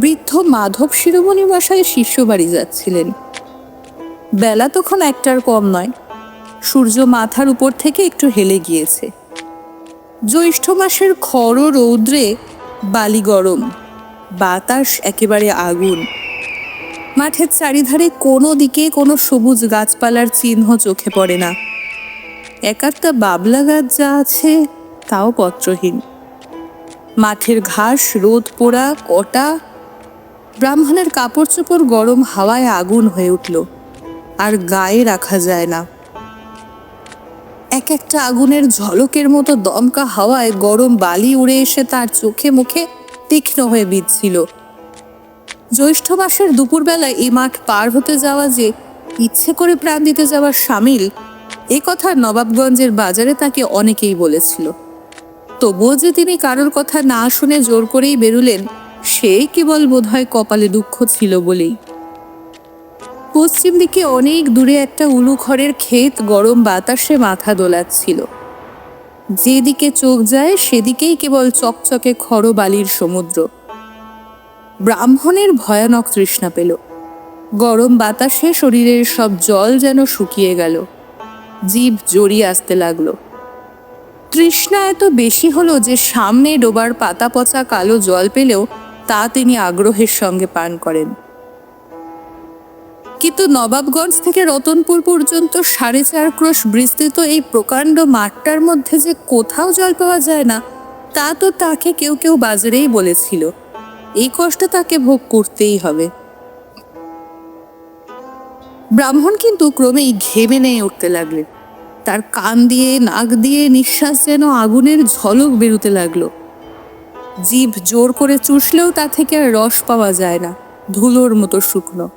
বৃদ্ধ মাধব শিরোমণি বাসায় শিষ্য বাড়ি যাচ্ছিলেন। বেলা তখন একটার কম নয়। সূর্য মাথার উপর থেকে একটু হেলে গিয়েছে। জ্যৈষ্ঠ মাসের খর রৌদ্রে বালি গরম, বাতাস একেবারে আগুন। মাঠের চারিধারে কোনো দিকে কোনো সবুজ গাছপালার চিহ্ন চোখে পড়ে না। এক একটা বাবলা গাছ যা আছে তাও পত্রহীন। মাঠের ঘাস, রোদ পোড়া, কটা ব্রাহ্মণের কাপড় চোপড় গরম হাওয়ায় আগুন হয়ে উঠল, আর গায়ে রাখা যায় না। এক একটা আগুনের ঝলকের মতো দমকা হাওয়ায় গরম বালি উড়ে এসে তার চোখে মুখে তীক্ষ্ণ হয়ে বিঁধছিল। জ্যৈষ্ঠ মাসের দুপুরবেলায় এই মাঠ পার হতে যাওয়া যে ইচ্ছে করে প্রাণ দিতে যাওয়ার সামিল, এ কথা নবাবগঞ্জের বাজারে তাকে অনেকেই বলেছিল। তবুও যে তিনি কারোর কথা না শুনে জোর করেই বেরুলেন সেই কেবল বোধহয় কপালে দুঃখ ছিল বলেই। পশ্চিম দিকে অনেক দূরে একটা উলু খড়ের ক্ষেত গরম বাতাসে মাথা দোলাচ্ছিল। যেদিকে চোখ যায়, সেদিকেই কেবল চকচকে খড় বালির সমুদ্র। ব্রাহ্মণের ভয়ানক তৃষ্ণা পেল। গরম বাতাসে শরীরের সব জল যেন শুকিয়ে গেল। জীব জড়িয়ে আসতে লাগল। তৃষ্ণা এত বেশি হলো যে সামনে ডোবার পাতা পচা কালো জল পেলেও তা তিনি আগ্রহের সঙ্গে পান করেন। কিন্তু নবাবগঞ্জ থেকে রতনপুর পর্যন্ত সাড়ে চার ক্রোশ বিস্তৃত এই প্রকাণ্ড মাঠটার মধ্যে যে কোথাও জল পাওয়া যায় না, তা তো তাকে কেউ কেউ বাজারেই বলেছিল। এই কষ্ট তাকে ভোগ করতেই হবে। ব্রাহ্মণ কিন্তু ক্রমেই ঘেমে নিয়ে উঠতে লাগলেন। তার কান দিয়ে, নাক দিয়ে নিঃশ্বাস যেন আগুনের ঝলক বেরোতে লাগল। জিভ জোর করে চুষলেও তা থেকে আর রস পাওয়া যায় না, ধুলোর মতো শুকনো।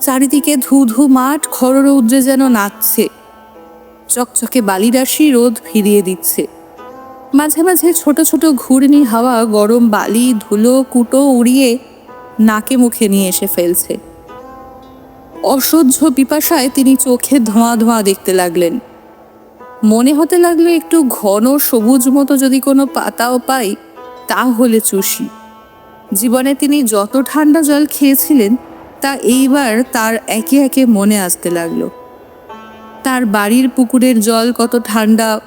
চারিদিকে ধু ধু মাঠ খররৌদ্রে যেন নাচছে। চকচকে বালিরাশি রোদ ফিরিয়ে দিচ্ছে। মাঝে মাঝে ছোট ছোট ঘূর্ণি হাওয়া গরম বালি, ধুলো, কুটো উড়িয়ে নাকে মুখে নিয়ে এসে ফেলছে। অসহ্য পিপাসায় তিনি চোখে ধোঁয়া ধোঁয়া দেখতে লাগলেন। মনে হতে লাগল একটু ঘন সবুজ মতো যদি কোনো পাতাও পাই তাহলে চুষি। জীবনে তিনি যত ঠান্ডা জল খেয়েছিলেন, তা এইবার তার একে একে মনে আসতে লাগল। তার বাড়ির পুকুরের জল কত ঠান্ডা,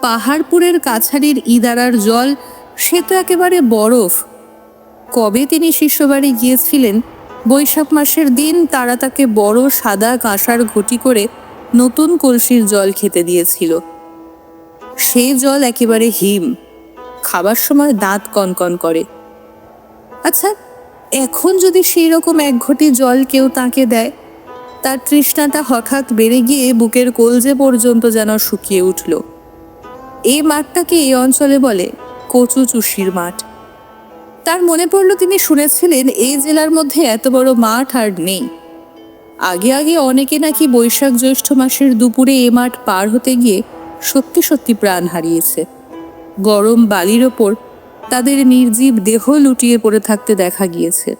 পাহাড়পুরের কাছারির ইদারার জল, সে তো একেবারে বরফ। কবে তিনি শিষ্যবাড়ি গিয়েছিলেন, বৈশাখ মাসের দিন তারা তাকে বড় সাদা কাঁসার ঘটি করে নতুন কলসির জল খেতে দিয়েছিল। সেই জল একেবারে হিম। খাবার সময় দাঁত কনকন করে। আচ্ছা এখন যদি সেই রকম এক ঘটি জল কেউ তাকে দেয়, তার তৃষ্ণাটা হঠাৎ বেড়ে গিয়ে বুকের কলজে পর্যন্ত যেন শুকিয়ে উঠল। এই মাঠটাকে এই অঞ্চলে বলে কচু চুষির মাঠ। তার মনে পড়ল তিনি শুনেছিলেন, এই জেলার মধ্যে এত বড় মাঠ আর নেই। আগে আগে অনেকে নাকি বৈশাখ জ্যৈষ্ঠ মাসের দুপুরে এ মাঠ পার হতে গিয়ে সত্যি সত্যি প্রাণ হারিয়েছে। গরম বালির ওপর তাদের নির্জীব দেহ লুটিয়ে পড়ে থাকতে দেখা গিয়েছে।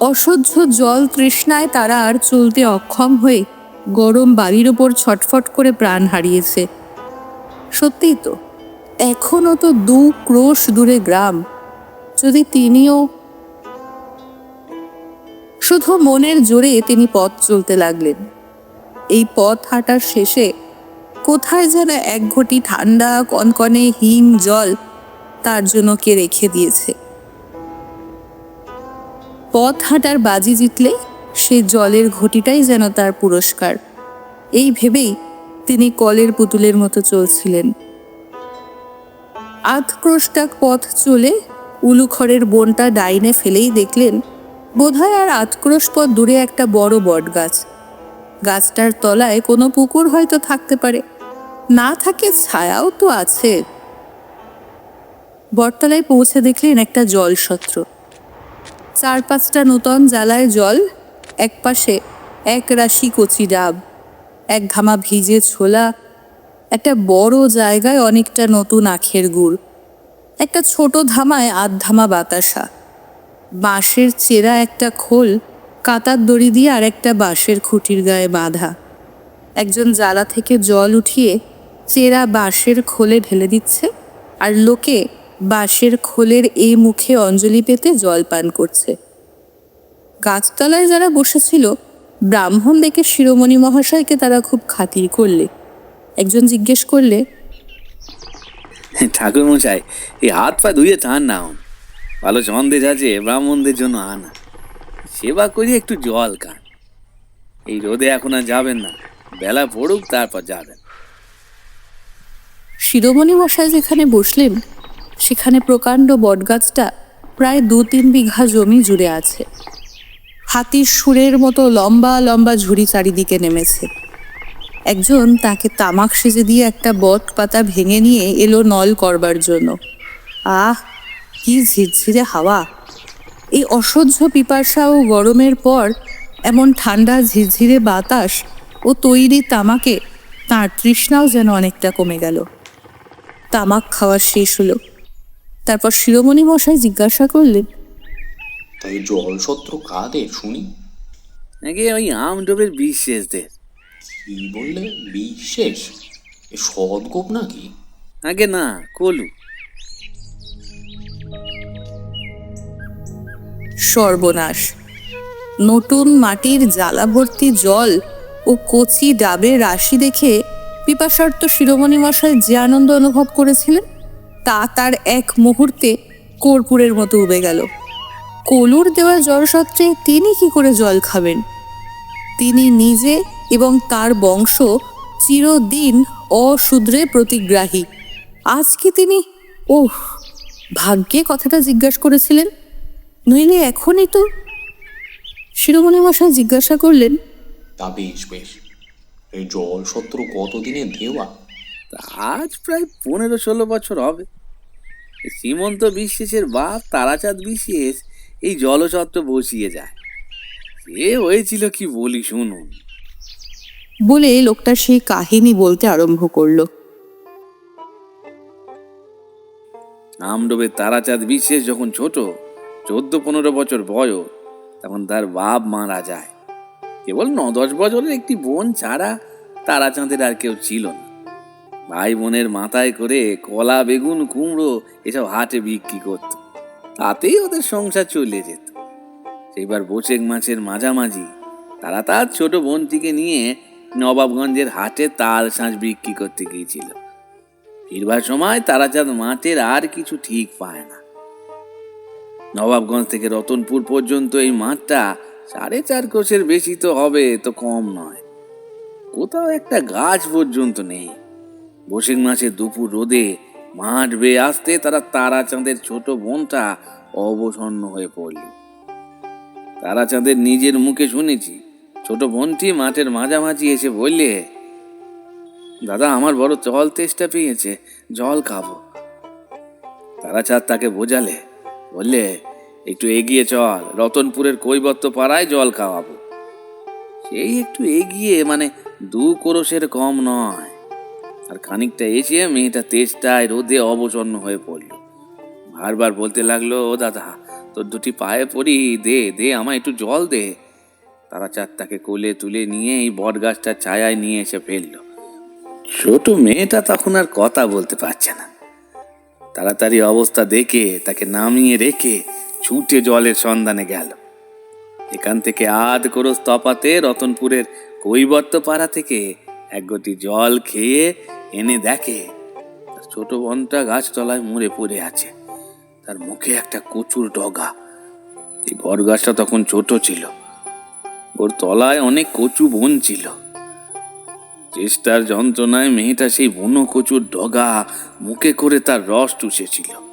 অসহ্য জল তৃষ্ণায় তারা আর চলতে অক্ষম হয়ে গরম বালির ওপর ছটফট করে প্রাণ হারিয়েছে। সত্যিই তো এখনও তো দু ক্রোশ দূরে গ্রাম, যদি তিনিও শুধু মনের জোরে তিনি পথ চলতে লাগলেন। এই পথ হাঁটার শেষে কোথায় যেন এক ঘটি ঠান্ডা, কনকনে হিম জল তার জন্য কে রেখে দিয়েছে। পথ হাঁটার বাজি জিতলে সে জলের ঘটিটাই যেন তার পুরস্কার। এই ভেবেই তিনি কলের পুতুলের মতো চলছিলেন। আধ ক্রোশটাক পথ চলে উলুখড়ের বনটা ডাইনে ফেলেই দেখলেন, বোধহয় আর আধ ক্রোশ পথ দূরে একটা বড় বট গাছ গাছটার তলায় কোনো পুকুর হয়তো থাকতে পারে। না থাকে ছায়াও তো আছে। বটতলায় পৌঁছে দেখলেন একটা জল সত্র চার পাঁচটা নূতন জ্বালায় জল, এক পাশে এক রাশি কচি ডাব, এক ঘামা ভিজে ছোলা, একটা বড় জায়গায় অনেকটা নতুন আখের গুড়, একটা ছোট ধামায় আধ ধামা বাতাসা। বাঁশের চেরা একটা খোল, কাতার দড়ি দিয়ে আর একটা বাঁশের খুঁটির গায়ে বাঁধা। একজন জ্বালা থেকে জল উঠিয়ে চেরা বাঁশের খোলে ঢেলে দিচ্ছে আর লোকে বাঁশের খোলের এই মুখে অঞ্জলি পেতে জল পান করছে। গাছতলায় যারা বসেছিল, ব্রাহ্মণ দেখে শিরোমণি মহাশয়কে তারা খুব খাতির করলে। একজন জিজ্ঞেস করলে ঠাকুর মশাই এই হাত পা ধুয়ে চান না। ভালো সন্দেশ আছে, ব্রাহ্মণদের জন্য আনা। সেবা করি একটু জল খান এই রোদে এখন আর যাবেন না। বেলা পড়ুক, তারপর যাবেন। শিরোমণি মশাই যেখানে বসলেন, সেখানে প্রকাণ্ড বটগাছটা প্রায় দু তিন বিঘা জমি জুড়ে আছে। হাতির সুরের মতো লম্বা লম্বা ঝুড়ি চারিদিকে নেমেছে। একজন তাকে তামাক সেজে দিয়ে একটা বট পাতা ভেঙে নিয়ে এলো নল করবার জন্য। আহ, কি ঝিরঝিরে হাওয়া! এই অসহ্য পিপাসা ও গরমের পর এমন ঠান্ডা, ঝিরঝিরে বাতাস ও তৈরি তামাকে তাঁর তৃষ্ণাও যেন অনেকটা কমে গেল। তামাক খাওয়া শেষ হলো। তারপর শিরোমণি মশাই জিজ্ঞাসা করলেন তাই জল সত্র কাদের শুনি? নাকি ওই আমডোবের বিশেষদের। কি বললে বিশেষ? এ সদগোপ নাকি? আগে না কলু। সর্বনাশ। নতুন মাটির জ্বালা ভর্তি জল ও কচি ডাবের রাশি দেখে পিপাসার্থ শিরোমণি মশাই যে আনন্দ অনুভব করেছিলেন, তা তার এক মুহূর্তে কর্পূরের মতো উবে গেল। কলুর দেওয়া জলসত্রে তিনি কি করে জল খাবেন? তিনি নিজে এবং তার বংশ চিরদিন অশূদ্রে প্রতিগ্রাহী। আজ কি তিনি, ওহ, ভাগ্যে কথাটা জিজ্ঞাসা করেছিলেন? নইলে এখনই তো? শিরোমণি মশাই জিজ্ঞাসা করলেন তা বেশ বেশ। এই জল সত্র কতদিনে দেওয়া আজ প্রায় পনেরো ষোলো বছর হবে। শ্রীমন্ত বিশ্বাসের বাপ তারাচাঁদ বিশেষ এই জলচত্র বসিয়ে যায়। সে হয়েছিল কি বলি শুনুন। বলে লোকটা সেই কাহিনী বলতে আরম্ভ করল। আমডোবে তারাচাঁদ বিশেষ যখন ছোট চোদ্দ পনেরো বছর বয়স তখন তার বাপ মারা যায়। কেবল ন দশ বছরের একটি বোন ছাড়া তারাচাঁদের আর কেউ ছিল না। ভাই বোনের মাথায় করে কলা, বেগুন, কুমড়ো এসব হাটে বিক্রি করত। তাতেই ওদের সংসার চলে যেত। সেইবার বোচেক মাছের মাঝামাঝি তারা তার ছোট বোনটিকে নিয়ে নবাবগঞ্জের হাটে তাল শাঁস বিক্রি করতে গিয়েছিল। ফিরবার সময় তারাচাঁদ মাঠের আর কিছু ঠিক পায় না। নবাবগঞ্জ থেকে রতনপুর পর্যন্ত এই মাঠটা সাড়ে চার কোষের বেশি তো হবে, তো কম নয়। কোথাও একটা গাছ পর্যন্ত নেই। বসিক মাসের দুপুর রোদে মাঠ বেয়ে আসতে তারা তারাচাঁদের ছোট বোনটা অবসন্ন হয়ে পড়ল। তারাচাঁদের নিজের মুখে শুনেছি। ছোট বোনটি মাঠের মাঝামাঝি এসে বললে, দাদা, আমার বড় জল তেষ্টা পেয়েছে, জল খাব। তারাচাঁদ তাকে বোঝালে, বললে একটু এগিয়ে চল। রতনপুরের কৈবত্য পাড়ায় জল খাওয়াবো। সেই একটু এগিয়ে মানে দু কোরসের কম নয়। আর খানিকটা এসে মেয়েটা তেষ্টায় রোদে অবসন্ন হয়ে পড়ল। বারবার বলতে লাগল, ও দাদা, তোর দুটি পায়ে পড়ি, দে দে, আমায় একটু জল দে। তারা চারটাকে কোলে তুলে নিয়ে এই বট গাছটার ছায়ায় নিয়ে এসে ফেলল। ছোট মেয়েটা তখন আর কথা বলতে পারছে না। তাড়াতাড়ি অবস্থা দেখে তাকে নামিয়ে রেখে ছুটে জলের সন্ধানে গেল। এখান থেকে আধ করস তপাতে রতনপুরের কৈবর্ত পাড়া থেকে এক গটি জল খেয়ে এনে দেখে ছোট বোনটা গাছতলায় মরে পড়ে আছে। তার মুখে একটা কচুর ডগা। এই বট গাছটা তখন ছোট ছিল। ওর তলায় অনেক কচু বন ছিল। চেষ্টার যন্ত্রণায় মেয়েটা সেই বুনো কচুর ডগা মুখে করে তার রস চুষেছিল।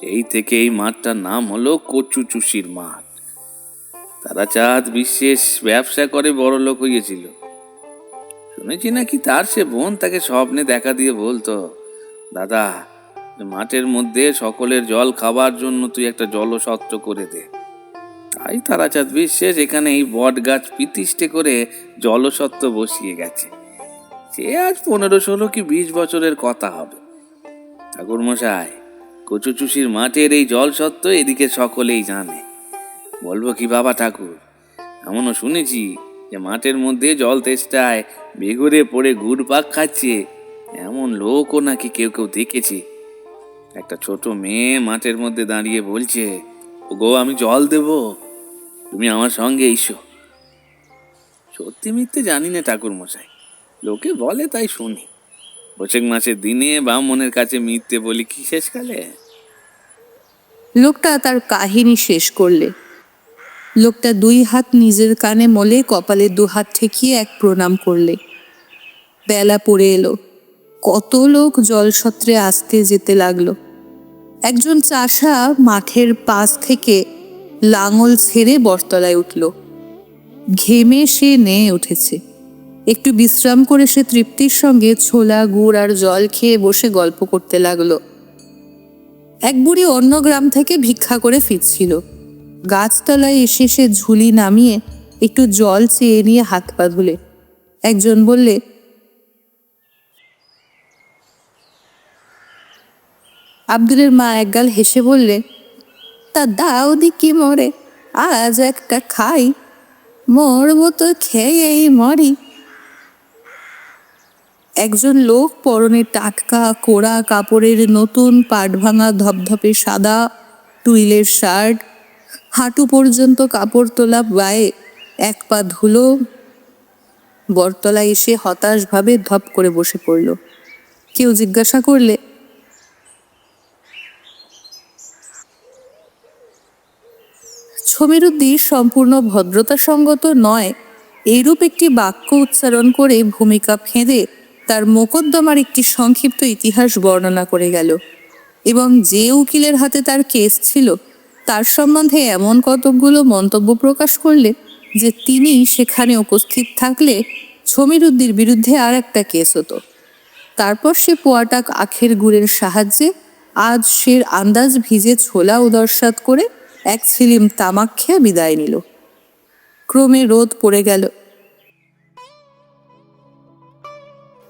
সেই থেকে এই মাঠটার নাম হলো কচু চুষির মাঠ। তারা চাঁদ বিশেষ ব্যবসা করে বড় লোক হয়েছিল। শুনেছি নাকি তার সে বোন তাকে স্বপ্নে দেখা দিয়ে বলতো, দাদা, মাঠের মধ্যে সকলের জল খাবার জন্য তুই একটা জলসত্র করে দে। তাই তারাচাঁদ বিশ্বাস এখানে এই বট গাছ পিতিষ্টে করে জলসত্ত্ব বসিয়ে গেছে। সে আজ পনেরো ষোলো কি বিশ বছরের কথা হবে। ঠাকুর মশাই কচুচুষির মাঠের এই জলসত্ত্ব এদিকে সকলেই জানে। বলব কি, বাবা ঠাকুর? এমনও শুনেছি যে মাঠের মধ্যে জল তেষ্টায় বেঘরে পড়ে গুড় পাক খাচ্ছে। এমন লোকও নাকি কেউ কেউ দেখেছি। একটা ছোট মেয়ে মাঠের মধ্যে দাঁড়িয়ে বলছে ও গো আমি জল দেব। তুমি আমার সঙ্গে এসো। সত্যি মিথ্যে জানি না ঠাকুর মশাই লোকে বলে তাই শুনি। বৈশাখ মাসের দিনে ব্রাহ্মণের কাছে মিথ্যে বলি কি শেষকালে? লোকটা তার কাহিনী শেষ করলে। লোকটা দুই হাত নিজের কানে মলে কপালে দু হাত ঠেকিয়ে এক প্রণাম করলে। বেলা পড়ে এলো। কত লোক জলসত্রে আসতে যেতে লাগল। একজন চাষা মাঠের পাশ থেকে লাঙল ছেড়ে বটতলায় উঠল। ঘেমে সে নেয়ে উঠেছে। একটু বিশ্রাম করে সে তৃপ্তির সঙ্গে ছোলা, গুড় আর জল খেয়ে বসে গল্প করতে লাগল। এক বুড়ি অন্য গ্রাম থেকে ভিক্ষা করে ফিরছিল। গাছতলায় এসে সে ঝুলি নামিয়ে একটু জল চেয়ে নিয়ে হাত পা ধুলে। একজন বললে, আব্দুলের মা একগাল হেসে বললে, তা দাও কি মরে, আজ একটা খাই। মরবো তো খেয়েই মরি। একজন লোক পরনে টাটকা কোড়া কাপড়ের নতুন পাট ভাঙা ধপধপে সাদা টুইলের শার্ট, হাঁটু পর্যন্ত কাপড় তোলা গায়ে এক পা ধুলো বরতলায় এসে হতাশভাবে ধপ করে বসে পড়ল। কেউ জিজ্ঞাসা করলে ছমিরুদ্দিন সম্পূর্ণ ভদ্রতা সঙ্গত নয় এইরূপ একটি বাক্য উচ্চারণ করে ভূমিকা ফেঁদে তার মোকদ্দমার একটি সংক্ষিপ্ত ইতিহাস বর্ণনা করে গেল। এবং যে উকিলের হাতে তার কেস ছিল, তার সম্বন্ধে এমন কতকগুলো মন্তব্য প্রকাশ করলে যে তিনি সেখানে উপস্থিত থাকলে ছমিরুদ্দির বিরুদ্ধে আর একটা কেস হতো। তারপর সে পোয়াটাক আখের গুড়ের সাহায্যে আজ সের আন্দাজ ভিজে ছোলা উদরসাত করে এক ছিলিম তামাক খেয়ে বিদায় নিল। ক্রমে রোদ পড়ে গেল।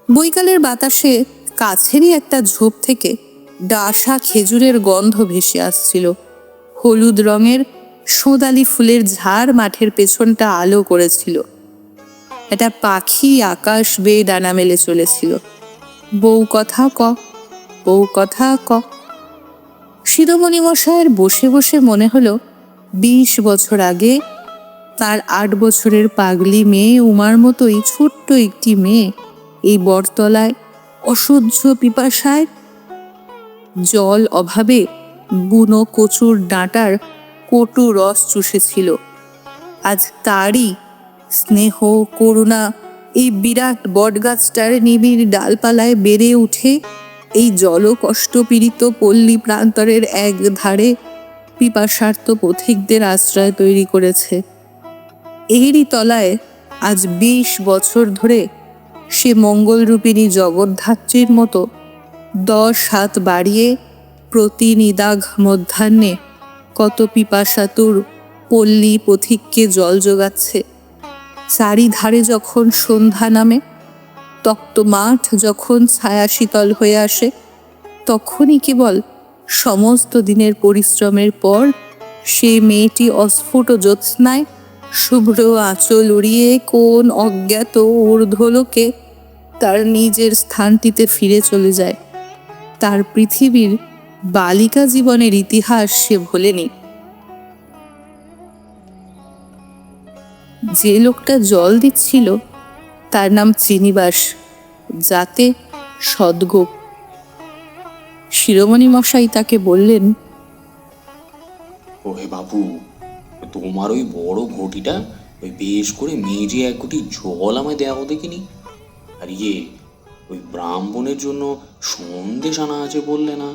বৈকালের বাতাসে কাছেরই একটা ঝোপ থেকে ডাসা খেজুরের গন্ধ ভেসে আসছিল। হলুদ রঙের সোঁদালি ফুলের ঝাড় মাঠের পেছনটা আলো করেছিল। একটা পাখি আকাশ বেয়ে ডানা মেলে চলেছিল। বউ কথা ক, বউ কথা ক। শিরোমণি মশায়ের বসে বসে মনে হলো, বিশ বছর আগে তার আট বছরের পাগলি মেয়ে উমার মতোই ছোট্ট একটি মেয়ে এই বটতলায় অসহ্য পিপাসায়? জল অভাবে বুনো কচুর ডাঁটার কটু রস চুষেছিল। আজ তারই স্নেহ করুণা এই বিরাট বটগাছটার নিবিড় ডালপালায় বেড়ে উঠে এই জলকষ্ট পীড়িত পল্লী প্রান্তরের এক ধারে পিপাসার্থ পথিকদের আশ্রয় তৈরি করেছে। এরই তলায় আজ বিশ বছর ধরে সে মঙ্গলরূপিণী জগদ্ধাত্রীর মতো দশ হাত বাড়িয়ে প্রতি নিদাঘ মধ্যাহ্নে কত পিপাসাতুর পল্লী পথিককে জল যোগাচ্ছে। চারিধারে যখন সন্ধ্যা নামে, তক্ত মাঠ যখন ছায়া শীতল হয়ে আসে, তখনই কেবল সমস্ত দিনের পরিশ্রমের পর সেই মেয়েটি অস্ফুট জ্যোৎস্নায় শুভ্র আঁচল উড়িয়ে কোন অজ্ঞাত ঊর্ধ্বলোকে তার নিজের স্থানটিতে ফিরে চলে যায়। তার পৃথিবীর বালিকা জীবনের ইতিহাস সে ভোলেনি যে লোকটা জল দিচ্ছিল, তার নাম চিনিবাস, যাতে সদ্গোপ শিরোমণি মশাই তাকে বললেন, ওহে বাবু তোমার ওই বড় ঘটিটা ওই বেশ করে মেজে এক ঘটি জল আমায় দেওয়া দেখিনি। আর ইয়ে ওই ব্রাহ্মণের জন্য সন্দেশ আনা আছে বললে না।